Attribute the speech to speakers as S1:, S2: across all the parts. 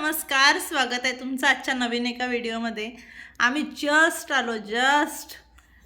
S1: नमस्कार स्वागत आहे तुमचं आजच्या नवीन एका व्हिडिओमध्ये. आम्ही जस्ट आलो जस्ट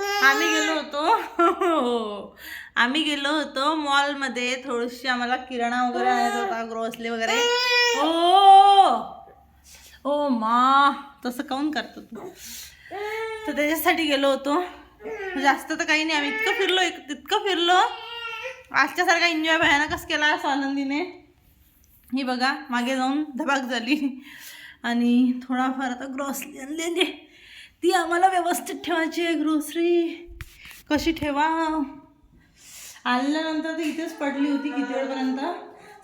S1: आम्ही गेलो होतो. आम्ही गेलो होतो मॉलमध्ये थोडीशी आम्हाला किराणा वगैरे आणायचा होता ग्रोसरी वगैरे. ओ ओ मा. तसं काऊन करतो तू तर त्याच्यासाठी गेलो होतो. जास्त तर काही नाही आम्ही इतकं फिरलो इतकं फिरलो. आजच्यासारखा एन्जॉय भयानकच केला आनंदीने. ही बघा मागे जाऊन धबाक झाली. आणि थोडाफार आता ग्रॉसरी आणलेली आहे. ती आम्हाला व्यवस्थित ठेवायची आहे ग्रोसरी कशी ठेवा? आणल्यानंतर ती इथेच पडली होती किती वेळपर्यंत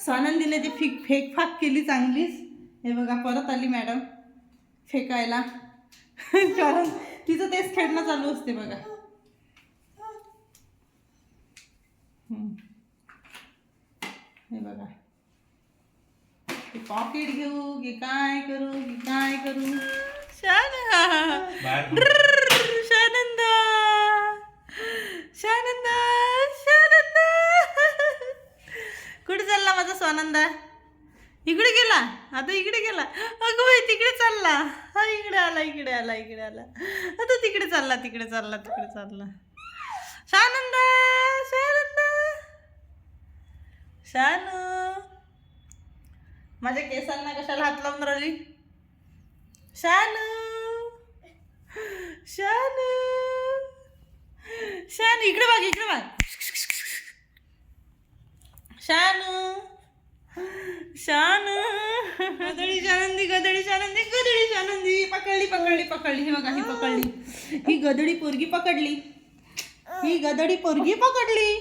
S1: स्वानंदीने ती फिक फेकफाक केली चांगलीच. हे बघा परत आली मॅडम फेकायला. कारण तिचं तेच खेळणं चालू असते बघा. हे बघा. ते पॉकेट घेऊ की काय करू की काय करू? शान शानंदा. शानंदा शानंदा. कुठे चालला माझा स्वानंदा? इकडे गेला? आता इकडे गेला. अगं बाई तिकडे चालला. हा इकडे आला इकडे आला इकडे आला. आता तिकडे चालला तिकडे चालला तिकडे चालला. शानंदा शानंदा. शानू. माझ्या केसांना कशाला हात लावून राहिली? शानू! शानू! शानू इकडे बघ इकडे बघ. शानू! शानू! गदडी शानंदी गदळी शानंदी गदळी शानंदी. पकडली पकडली पकडली. ही बघा ही पकडली. ही गदडी पोरगी पकडली. ही गदडी पोरगी पकडली.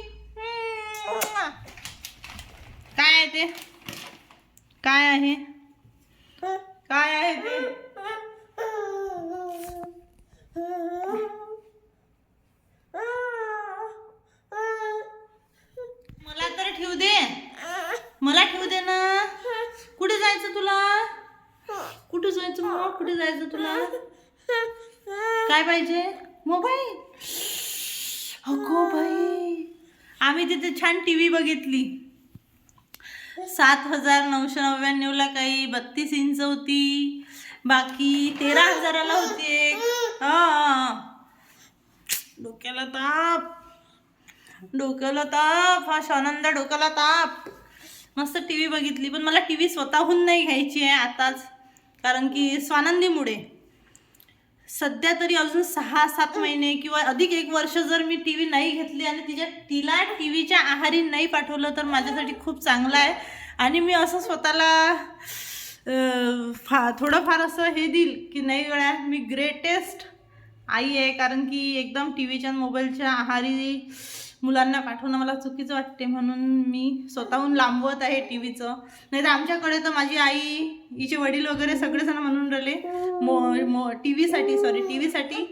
S1: काय आहे ते? काय आहे? काय आहे ते? मला तर ठेवू दे. मला ठेवू दे ना. कुठे जायचं तुला? कुठे जायचं मग? कुठे जायचं तुला? काय पाहिजे? मोबाईल. अगो बाई. आम्ही तिथे छान टी व्ही बघितली. सात हजार नऊशे नव्याण्णवला काही बत्तीस इंच होती. बाकी तेरा हजाराला होती एक. डोक्याला ताप. डोक्याला ताप. हा शानंदा डोक्याला ताप. मस्त टी व्ही बघितली पण मला टी व्ही स्वतःहून नाही घ्यायची आहे आताच. कारण की स्वानंदीमुळे. सध्या तरी अजून सहा सात महिने किंवा अधिक एक वर्ष जर मी टी व्ही नाही घेतली आणि तिच्या तिला टी व्हीच्या आहारी नाही पाठवलं तर माझ्यासाठी खूप चांगलं आहे. आणि मी असं स्वतःला फा थोडंफार असं हे देईल की नाही वेळा मी ग्रेटेस्ट आई आहे. कारण की एकदम टी व्हीच्या मोबाईलच्या आहारी मुलांना पाठवणं मला चुकीचं वाटते म्हणून मी स्वतःहून लांबवत आहे टी व्हीचं नाही तर आमच्याकडे तर माझी आई हिचे वडील वगैरे सगळेजण म्हणून राहिले. मो मो टी व्हीसाठी सॉरी टी व्हीसाठी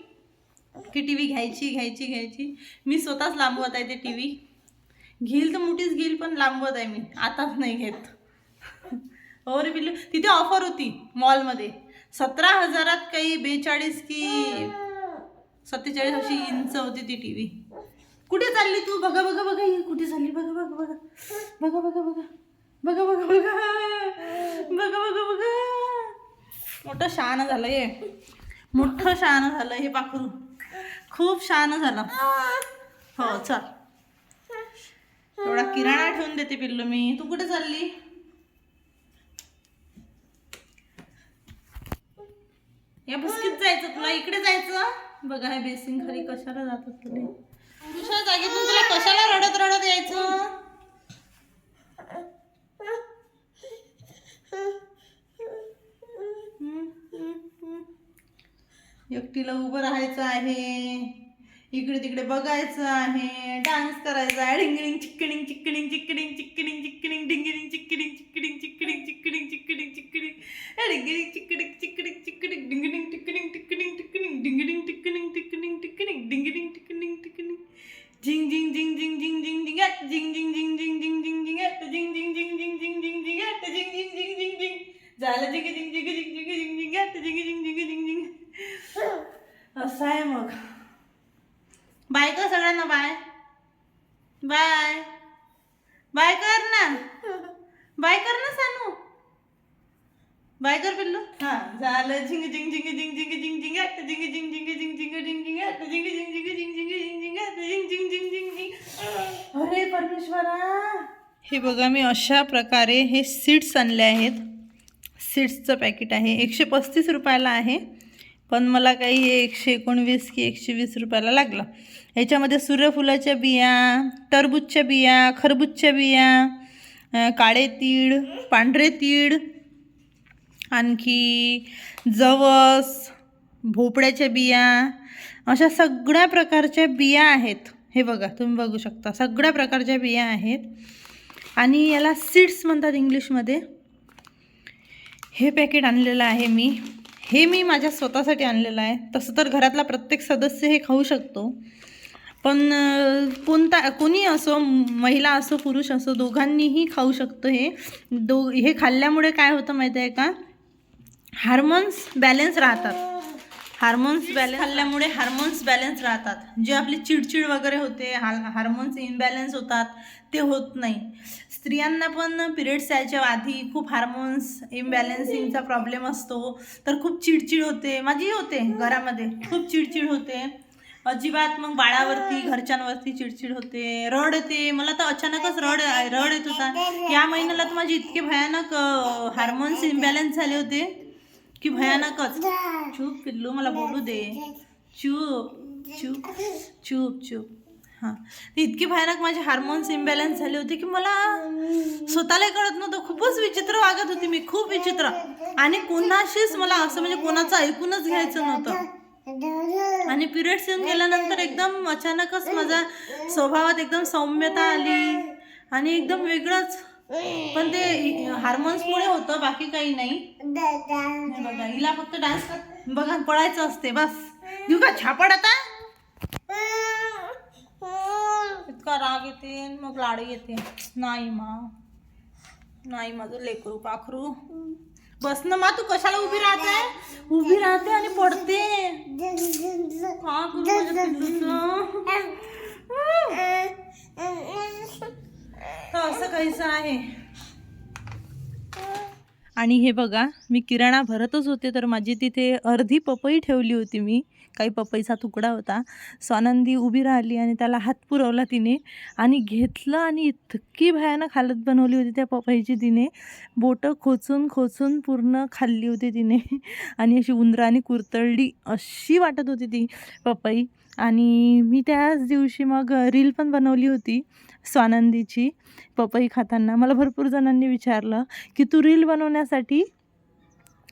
S1: की टी व्ही घ्यायची घ्यायची घ्यायची. मी स्वतःच लांबवत आहे ते टी व्ही घेईल तर मोठीच घेईल पण लांबवत आहे मी. आताच नाही घेत. हो रे बिल्लू तिथे ऑफर होती मॉलमध्ये सतरा हजारात काही बेचाळीस की सत्तेचाळीस अशी इंच होती ती टी व्ही कुठे चालली तू? बघा बघा बघा ही कुठे चालली? बघा बघा बघा. बघा बघा बघा. बघा बघा बघा. बघा बघा बघा. मोठं शान झालं हे. मोठं शान झालं हे पाखरू. खूप शान झालं. हो चल. थोडा किराणा ठेवून देते पिल्लू मी. तू कुठे चालली? या बुसकीत जायचं तुला इकडे जायचं? बघा हे बेसिन खाली कशाला जात तुला दुसऱ्या जागेतून तुला कशाला रडत रडत यायचं? एकटीला उभं राहायचं आहे. इकडे तिकडे बघायचं आहे. डान्स करायचा आहे. डिंगिडिंग चिक्किडिंग चिक्किडिंग चिक्किडिंग चिक्किडिंग चिक्किडिंग डिंगिडिंग चिक्किडिंग चिक्किडिंग चिक्किडिंग चिक्किडिंग चिक्किडिंग चिक्किडिंग डिंगिडिंग चिक्किडिंग चिक्किडिंग चिक्किडिंग मग बाय कर सगळ्यांना बाय बाय बाय कर ना बाय कर ना सानू बाय कर पिल्लू हा झालं झिंग झिंग झिंग झिंग झिंग झिंग झिंग हट झिंग झिंग झिंग झिंग झिंग झिंग झिंग हट झिंग झिंग झिंग झिंग झिंग झिंग झिंग हट झिंग झिंग झिंग झिंग झिंग अरे परमेश्वरा हे बघा मी अशा प्रकारे हे सीड्स आणले आहेत सीड्सचं पॅकेट आहे एकशे पस्तीस रुपयाला आहे पण मला काही हे एकशे एकोणवीस की एकशे वीस रुपयाला लागलं. ह्याच्यामध्ये सूर्यफुलाच्या बिया टरबूजच्या बिया खरबूजच्या बिया काळे तीळ पांढरे तीळ आणखी जवस भोपळ्याच्या बिया अशा सगळ्या प्रकारच्या बिया आहेत. हे बघा तुम्ही बघू शकता. सगळ्या प्रकारच्या बिया आहेत. आणि याला सीड्स म्हणतात इंग्लिशमध्ये. हे पॅकेट आणलेलं आहे मी. हे मी माझ्या स्वतःसाठी आणलेलं आहे. तसं तर घरातला प्रत्येक सदस्य हे खाऊ शकतो. पण कोणता कोणी असो महिला असो पुरुष असो दोघांनीही खाऊ शकतो हे. दो हे खाल्ल्यामुळे काय होतं माहिती आहे का? हार्मोन्स बॅलन्स राहतात. हार्मोन्स बॅलन्स खाल्ल्यामुळे हार्मोन्स बॅलन्स राहतात. जे आपली चिडचिड वगैरे होते हार हार्मोन्स इम्बॅलन्स होतात ते होत नाही. स्त्रियांना पण पिरियड्स यायच्या आधी खूप हार्मोन्स इम्बॅलन्सिंगचा प्रॉब्लेम असतो. तर खूप चिडचिड होते. माझी होते घरामध्ये. खूप चिडचिड होते. अजिबात मग बाळावरती घरच्यांवरती चिडचिड होते. रड येते. मला तर अचानकच रड रड येत होता. या महिन्याला तर माझे इतके भयानक हार्मोन्स इम्बॅलन्स झाले होते. की भयानकच. चूप पिल्लू मला बोलू दे. चूप चूप चूप चूप. हां. इतकी भयानक माझे हार्मोन्स इम्बॅलन्स झाले होते की मला स्वतःला कळत नव्हतं. खूपच विचित्र वागत होती मी खूप विचित्र. आणि कोणाशीच मला असं म्हणजे कोणाचं ऐकूनच घ्यायचं नव्हतं. आणि पिरियड्स येऊन गेल्यानंतर एकदम अचानकच माझ्या स्वभावात एकदम सौम्यता आली. आणि एकदम वेगळंच पण ते हार्मोन्समुळे होतं बाकी काही नाही. हे बघा हिला फक्त डान्स बघा पळायचं असते बस. देऊ का छापड आता? इतका राग येते मग लाड येते. नाही मा. नाही माझं लेकरू पाखरू. बस ना मा तू कशाला उभी राहते? उभी राहते आणि पडते. का करू माझ्या पिल्लूचं? तर असं काहीच आहे. आणि हे बघा मी किराणा भरतच होते तर माझी तिथे अर्धी पपई ठेवली होती मी. काही पपईचा तुकडा होता. स्वानंदी उभी राहिली आणि त्याला हात पुरवला तिने. आणि घेतलं आणि इतकी भयानक हालत बनवली होती त्या पपईची तिने. बोटं खोचून खोचून पूर्ण खाल्ली होती तिने. आणि अशी उंदराने कुरतळली अशी वाटत होती ती पपई. आणि मी त्याच दिवशी मग रील पण बनवली होती स्वानंदीची पपई खाताना. मला भरपूर जणांनी विचारलं की तू रील बनवण्यासाठी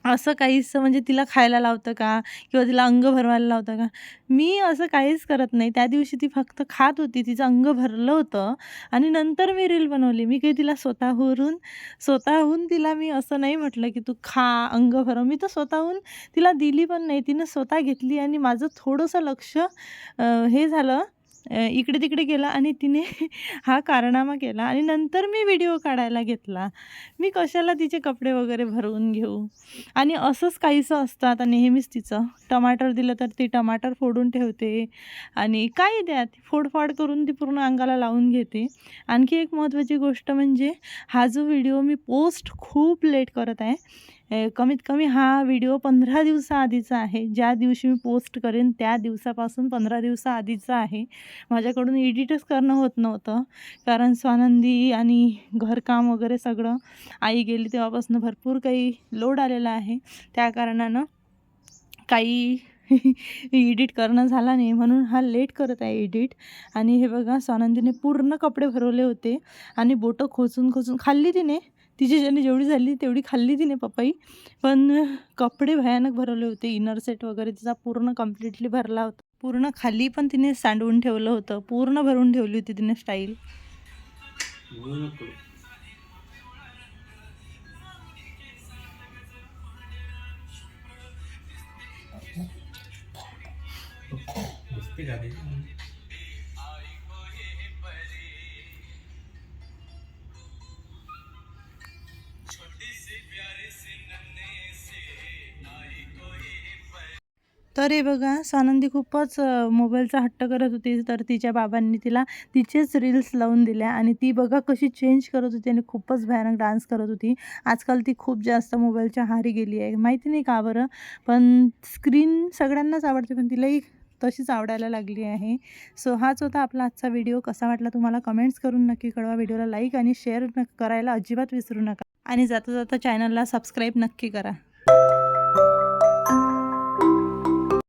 S1: असं काहीच म्हणजे तिला खायला लावतं का? किंवा तिला अंग भरवायला लावतं का? मी असं काहीच करत नाही. त्या दिवशी ती फक्त खात होती. तिचं अंग भरलं होतं आणि नंतर मी रील बनवली. मी काही तिला स्वतःवरून स्वतःहून तिला मी असं नाही म्हटलं की तू खा अंग भरव. मी तर स्वतःहून तिला दिली पण नाही. तिनं स्वतः घेतली आणि माझं थोडंसं लक्ष हे झालं इकडे तिकडे गेला आणि तिने हा कारनामा केला आणि नंतर मी व्हिडिओ काढायला घेतला. मी कशाला तिचे कपडे वगैरे भरवून घेऊ? आणि असंच काहीसं असतं आता नेहमीच तिचं. टमाटर दिलं तर ती टमाटर फोडून ठेवते आणि काही द्या ती फोडफाड करून ती पूर्ण अंगाला लावून घेते. आणखी एक महत्त्वाची गोष्ट म्हणजे हा जो व्हिडिओ मी पोस्ट खूप लेट करत आहे कमीत कमी हा व्हिडिओ पंधरा दिवसाआधीचा आहे. ज्या दिवशी मी पोस्ट करेन त्या दिवसापासून पंधरा दिवसाआधीचा आहे. माझ्याकडून एडिटच करणं होत नव्हतं. कारण स्वानंदी आणि घरकाम वगैरे सगळं आई गेली तेव्हापासून भरपूर काही लोड आलेला आहे. त्या कारणानं काही एडिट करणं झाला नाही. म्हणून हा लेट करत आहे एडिट. आणि हे बघा स्वानंदीने पूर्ण कपडे भरवले होते. आणि बोटं खोचून खोचून खाल्ली तिने. तिची ज्याने जेवढी झाली तेवढी खाल्ली तिने पपई. पण कपडे भयानक भरवले होते. इनर सेट वगैरे तिचा पूर्ण कम्प्लिटली भरला होता. पूर्ण खाली पण तिने सांडवून ठेवलं होतं. पूर्ण भरून ठेवली होती तिने स्टाईल तर हे बघा सानंदी खूपच मोबाईलचा हट्ट करत होती. तर तिच्या बाबांनी तिला तिचेच रील्स लावून दिल्या आणि ती बघा कशी चेंज करत होती आणि खूपच भयानक डान्स करत होती. आजकाल ती खूप जास्त मोबाईलच्या हारी गेली आहे. माहिती नाही का बरं? पण स्क्रीन सगळ्यांनाच आवडते पण तिलाही तशीच आवडायला लागली आहे. सो हाच होता आपला आजचा व्हिडिओ कसा वाटला तुम्हाला कमेंट्स करून नक्की कळवा. व्हिडिओला लाईक आणि शेअर करायला अजिबात विसरू नका. आणि जाता जाता चॅनलला सबस्क्राईब नक्की करा.